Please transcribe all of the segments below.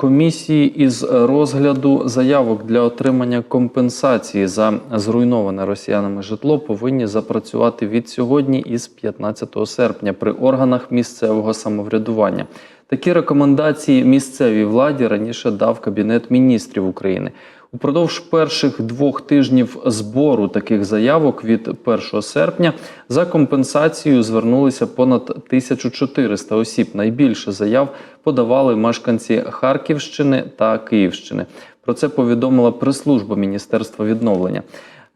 Комісії із розгляду заявок для отримання компенсації за зруйноване росіянами житло повинні запрацювати від сьогодні із 15 серпня при органах місцевого самоврядування. Такі рекомендації місцевій владі раніше дав Кабінет міністрів України. Упродовж перших двох тижнів збору таких заявок від 1 серпня за компенсацією звернулися понад 1400 осіб. Найбільше заяв подавали мешканці Харківщини та Київщини. Про це повідомила прес-служба Міністерства відновлення.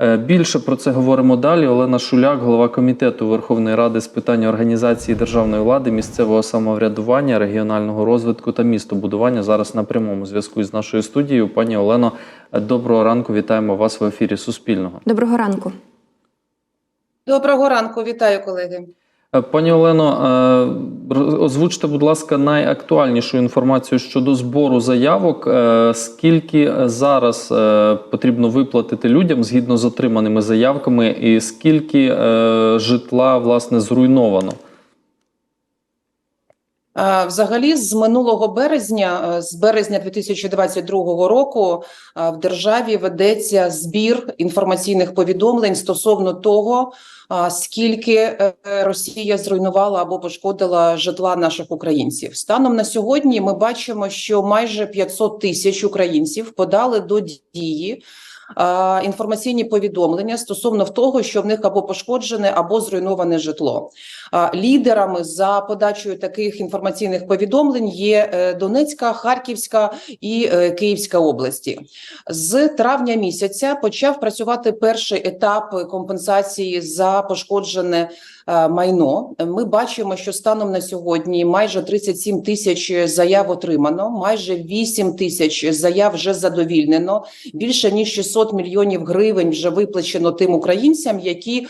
Е, Більше про це говоримо далі. Олена Шуляк, голова комітету Верховної Ради з питань організації державної влади, місцевого самоврядування, регіонального розвитку та містобудування. Зараз на прямому зв'язку із нашою студією. Пані Олено, е, доброго ранку. Вітаємо вас в ефірі Суспільного. Доброго ранку. Доброго ранку, вітаю колеги. Е, Пані Олено, е, озвучте, будь ласка, найактуальнішу інформацію щодо збору заявок. Е, Скільки зараз потрібно виплатити людям згідно з отриманими заявками, і скільки житла власне зруйновано? Е, Взагалі, з минулого березня, е, з березня 2022 року, е, в державі ведеться збір інформаційних повідомлень стосовно того, скільки Росія зруйнувала або пошкодила житла наших українців. Станом на сьогодні ми бачимо, що майже 500 тисяч українців подали до дії. Інформаційні повідомлення стосовно того, що в них або пошкоджене, або зруйноване житло. Лідерами за подачею таких інформаційних повідомлень є е, Донецька, Харківська і е, Київська області. З травня місяця почав працювати перший етап компенсації за пошкоджене е, майно. Ми бачимо, що станом на сьогодні майже 37 тисяч заяв отримано, майже 8 тисяч заяв вже задовільнено. Більше ніж 600 мільйонів гривень вже виплачено тим українцям, які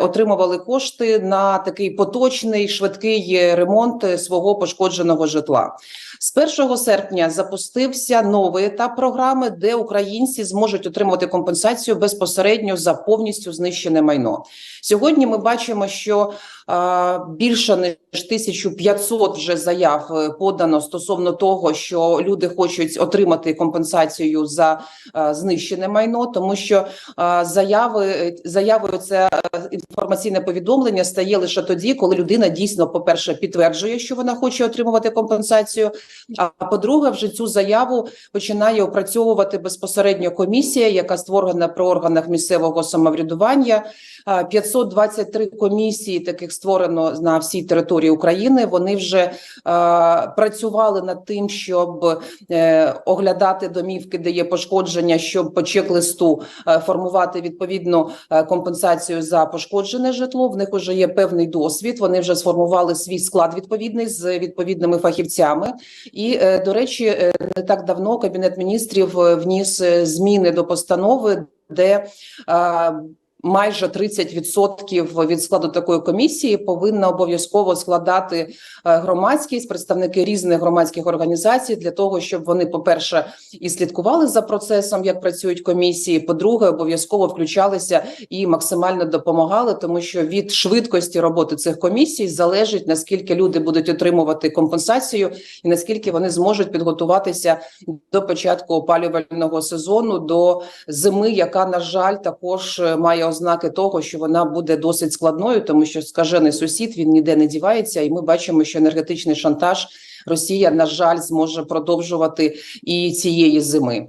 отримували кошти на такий поточний швидкий ремонт е, пошкодженого житла. З 1 серпня запустився новий етап програми, де українці зможуть отримувати компенсацію безпосередньо за повністю знищене майно. Сьогодні ми бачимо, що а, більше ніж 1500 вже заяв е, подано стосовно того, що люди хочуть отримати компенсацію за а, знищене майно, тому що а, заяви е, заявою це е, інформаційне повідомлення стає лише тоді, коли людина дійсно, по перше, підтверджує, що вона хоче отримувати компенсацію. А по-друге, вже цю заяву починає опрацьовувати безпосередньо комісія, яка створена при органах місцевого самоврядування. А, 523 комісії таких створено на всій території України. Вони вже е, працювали над тим, щоб е, оглядати домівки, де є пошкодження, щоб по чек-листу е, формувати відповідну е, компенсацію за пошкоджене житло. В них вже є певний досвід. Вони вже сформували свій склад відповідний з відповідними фахівцями. І е, до речі, е, не так давно кабінет міністрів е, вніс зміни до постанови, де Майже 30% від складу такої комісії повинна обов'язково складати е, громадськість, представники різних громадських організацій для того, щоб вони, по-перше, і слідкували за процесом, як працюють комісії. По-друге, обов'язково включалися і максимально допомагали, тому що від швидкості роботи цих комісій залежить наскільки люди будуть отримувати компенсацію, і наскільки вони зможуть підготуватися до початку опалювального сезону, до зими, яка на жаль також е, має ознаки того, що вона буде досить складною, тому що скажений сусід він ніде не дівається, і ми бачимо, що енергетичний шантаж Росія на жаль зможе продовжувати і цієї зими.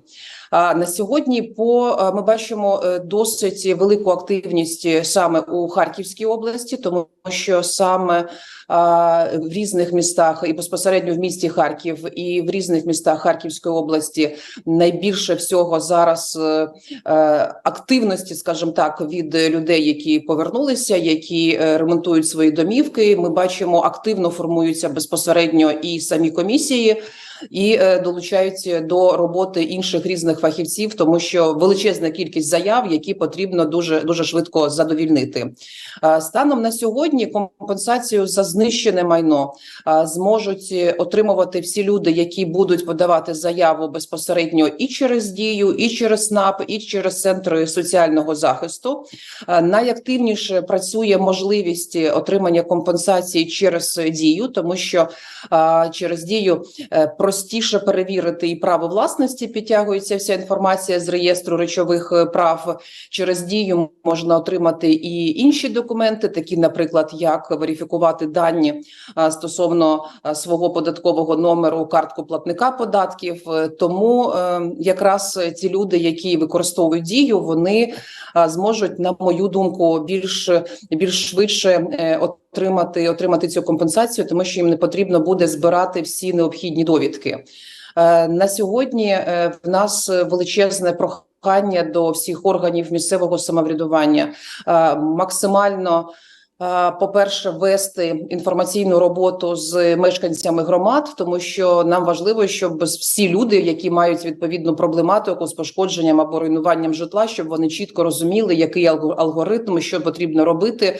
На сьогодні по е, ми бачимо е, досить велику активність саме у Харківській області, тому що саме в різних містах і безпосередньо в місті Харків, і в різних містах Харківської області найбільше всього зараз е, активності, скажімо так, від людей, які повернулися, які ремонтують свої домівки. Ми бачимо, активно формуються безпосередньо і самі комісії. І е, долучаються до роботи інших різних фахівців, тому що величезна кількість заяв, які потрібно дуже дуже швидко задовільнити. Е, станом на сьогодні компенсацію за знищене майно е, зможуть отримувати всі люди, які будуть подавати заяву безпосередньо і через дію, і через СНАП, і через центри соціального захисту. Найактивніше працює можливість отримання компенсації через дію, тому що через дію е, простіше перевірити і право власності. Підтягується вся інформація з реєстру речових е, прав. Через дію можна отримати і інші документи, такі, наприклад, як верифікувати дані стосовно свого податкового номеру, картку платника податків. Е, Тому е, якраз ті люди, які використовують дію, вони зможуть, на мою думку, більш більш швидше е, отримати отримати цю компенсацію, тому що їм не потрібно буде збирати всі необхідні довідки. Е, На сьогодні е, в нас величезне прохання до всіх органів місцевого самоврядування е, максимально. По-перше, вести інформаційну роботу з мешканцями громад, тому що нам важливо, щоб всі люди, які мають відповідну проблематику з пошкодженням або руйнуванням житла, щоб вони чітко розуміли, який алго- алгоритм, що потрібно робити,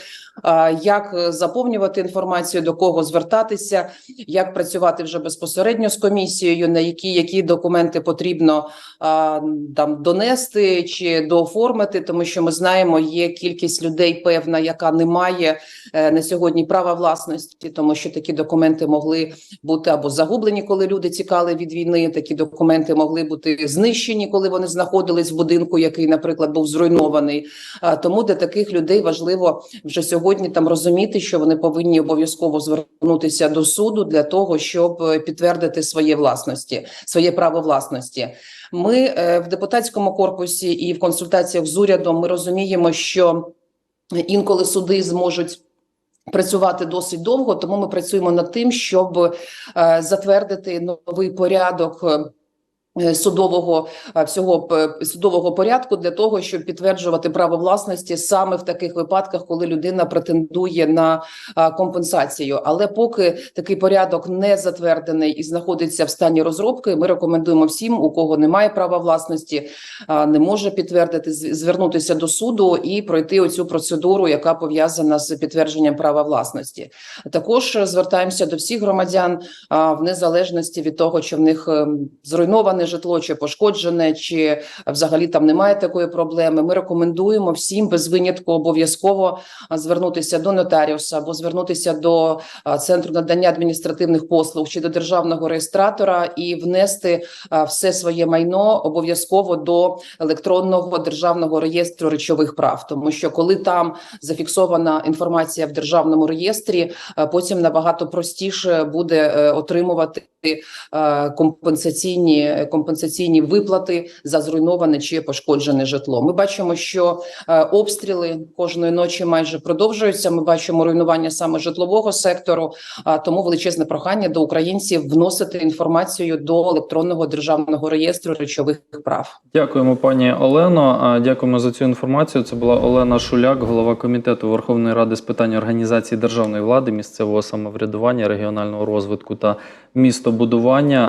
як заповнювати інформацію, до кого звертатися, як працювати вже безпосередньо з комісією, на які, які документи потрібно там донести чи дооформити, тому що ми знаємо, є кількість людей певна, яка не має е, на сьогодні права власності, тому що такі документи могли бути або загублені, коли люди тікали від війни. Такі документи могли бути знищені, коли вони знаходились в будинку, який, наприклад, був зруйнований. Тому для таких людей важливо вже сьогодні там розуміти, що вони повинні обов'язково звернутися до суду для того, щоб е, підтвердити своє власності, своє право власності. Ми е, в депутатському корпусі і в консультаціях з урядом ми розуміємо, що інколи суди зможуть. Працювати досить довго, тому ми працюємо над тим, щоб е, затвердити новий порядок е, судового е, всього судового порядку для того, щоб підтверджувати право власності саме в таких випадках, коли людина претендує на компенсацію. Але поки такий порядок не затвердений і знаходиться в стані розробки, ми рекомендуємо всім, у кого немає права власності, не може підтвердити, звернутися до суду і пройти оцю процедуру, яка пов'язана з підтвердженням права власності. Також е, звертаємося до всіх громадян в незалежності від того, чи в них ем, зруйноване житло, чи пошкоджене, чи взагалі там немає такої проблеми. Ми рекомендуємо всім без винятку обов'язково звернутися до нотаріуса або звернутися до центру надання адміністративних послуг чи до державного реєстратора і внести все своє майно обов'язково до електронного державного реєстру речових прав, тому що коли там зафіксована інформація в державному реєстрі, потім набагато простіше буде е, отримувати компенсаційні компенсаційні виплати за зруйноване чи пошкоджене житло. Ми бачимо, що е, обстріли кожної ночі майже продовжуються. Ми бачимо руйнування саме житлового сектору. Тому величезне прохання до українців вносити інформацію до електронного державного реєстру речових прав. Дякуємо, пані Олено. Дякуємо за цю інформацію. Це була Олена Шуляк, голова комітету Верховної Ради з питань організації державної влади, місцевого самоврядування, регіонального розвитку та містобудування.